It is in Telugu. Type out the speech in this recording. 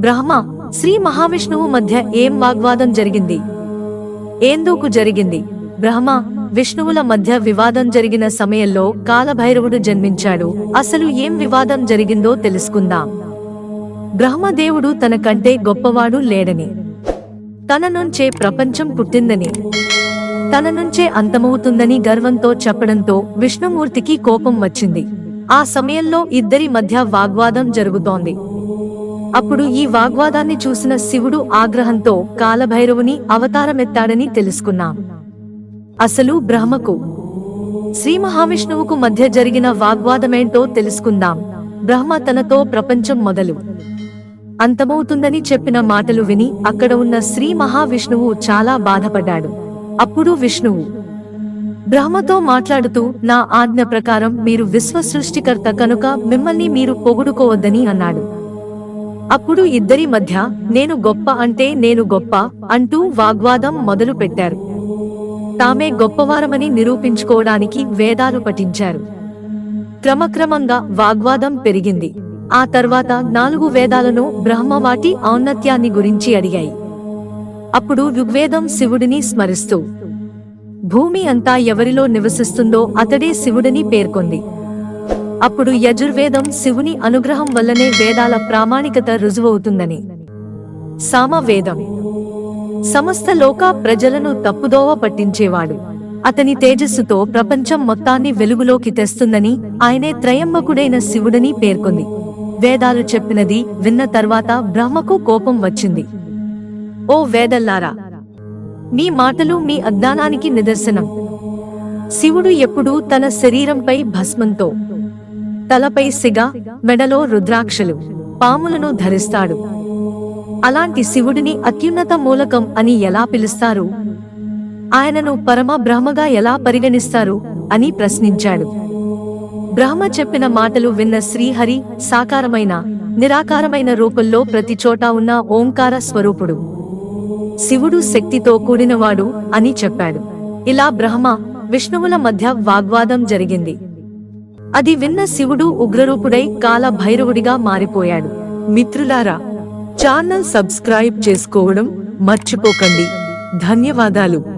బ్రహ్మ శ్రీ మహావిష్ణువు మధ్య ఏం వాగ్వాదం జరిగింది? ఏందుకు జరిగింది? బ్రహ్మ విష్ణువుల మధ్య వివాదం జరిగిన సమయంలో కాలభైరవుడు జన్మించాడు. అసలు ఏం వివాదం జరిగిందో తెలుసుకుందాం. బ్రహ్మదేవుడు తన కంటే గొప్పవాడు లేడని తన నుంచే ప్రపంచం పుట్టిందని తన నుంచే అంతమవుతుందని గర్వంతో చెప్పడంతో విష్ణుమూర్తికి కోపం వచ్చింది. ఆ సమయంలో ఇద్దరి మధ్య వాగ్వాదం జరుగుతోంది. అప్పుడు ఈ వాగ్వాదాన్ని చూసిన శివుడు ఆగ్రహంతో కాలభైరవుని అవతారమెత్తాడని తెలుసుకున్నాం. అసలు బ్రహ్మకు శ్రీ మహావిష్ణువుకు మధ్య జరిగిన వాగ్వాదమేంటో తెలుసుకుందాం. బ్రహ్మ తనతో ప్రపంచం మొదలు. అంతమవుతుందని చెప్పిన మాటలు విని అక్కడ ఉన్న శ్రీ మహావిష్ణువు చాలా బాధపడ్డాడు. అప్పుడు విష్ణువు బ్రహ్మతో మాట్లాడుతూ నా ఆజ్ఞ ప్రకారం మీరు విశ్వ సృష్టికర్త కనుక మిమ్మల్ని మీరు పొగుడుకోవద్దని అన్నాడు. అప్పుడు ఇద్దరి మధ్య నేను గొప్ప అంటే నేను గొప్ప అంటూ వాగ్వాదం మొదలు పెట్టారు. తామే గొప్పవారమని నిరూపించుకోవడానికి వేదాలు పఠించారు. క్రమక్రమంగా వాగ్వాదం పెరిగింది. ఆ తర్వాత నాలుగు వేదాలను బ్రహ్మ వాటి ఔన్నత్యాన్ని గురించి అడిగాయి. అప్పుడు ఋగ్వేదం శివుడిని స్మరిస్తూ భూమి అంతా ఎవరిలో నివసిస్తుందో అతడే శివుడిని పేర్కొంది. అప్పుడు యజుర్వేదం శివుని అనుగ్రహం వల్లనే వేదాల ప్రామాణికత రుజువవుతుందని. సామవేదం. సమస్త లోక ప్రజలను తప్పుదోవ పట్టించేవాడు. అతని తేజస్సుతో ప్రపంచం మొత్తాన్ని వెలుగులోకి తెస్తుందని ఆయనే త్రయంబకుడైన శివుడని పేర్కొంది. వేదాలు చెప్పినది విన్న తర్వాత బ్రహ్మకు కోపం వచ్చింది. ఓ వేదల్లారా! మీ మాటలు మీ అజ్ఞానానికి నిదర్శనం. శివుడు ఎప్పుడూ తన శరీరంపై భస్మంతో తలపై సిగ మెడలో రుద్రాక్షలు పాములను ధరిస్తాడు. అలాంటి శివుడిని అత్యున్నత మూలకం అని ఎలా పిలుస్తారు? ఆయనను పరమ బ్రహ్మగా ఎలా పరిగణిస్తారు అని ప్రశ్నించాడు. బ్రహ్మ చెప్పిన మాటలు విన్న శ్రీహరి సాకారమైన నిరాకారమైన రూపంలో ప్రతి చోటా ఉన్న ఓంకార స్వరూపుడు. శివుడు శక్తితో కూడినవాడు అని చెప్పాడు. ఇలా బ్రహ్మ విష్ణువుల మధ్య వాగ్వాదం జరిగింది. అది విన్న శివుడు ఉగ్రరూపుడై కాల భైరవుడిగా మారిపోయాడు. మిత్రులారా ఛానల్ సబ్స్క్రైబ్ చేసుకోవడం మర్చిపోకండి. ధన్యవాదాలు.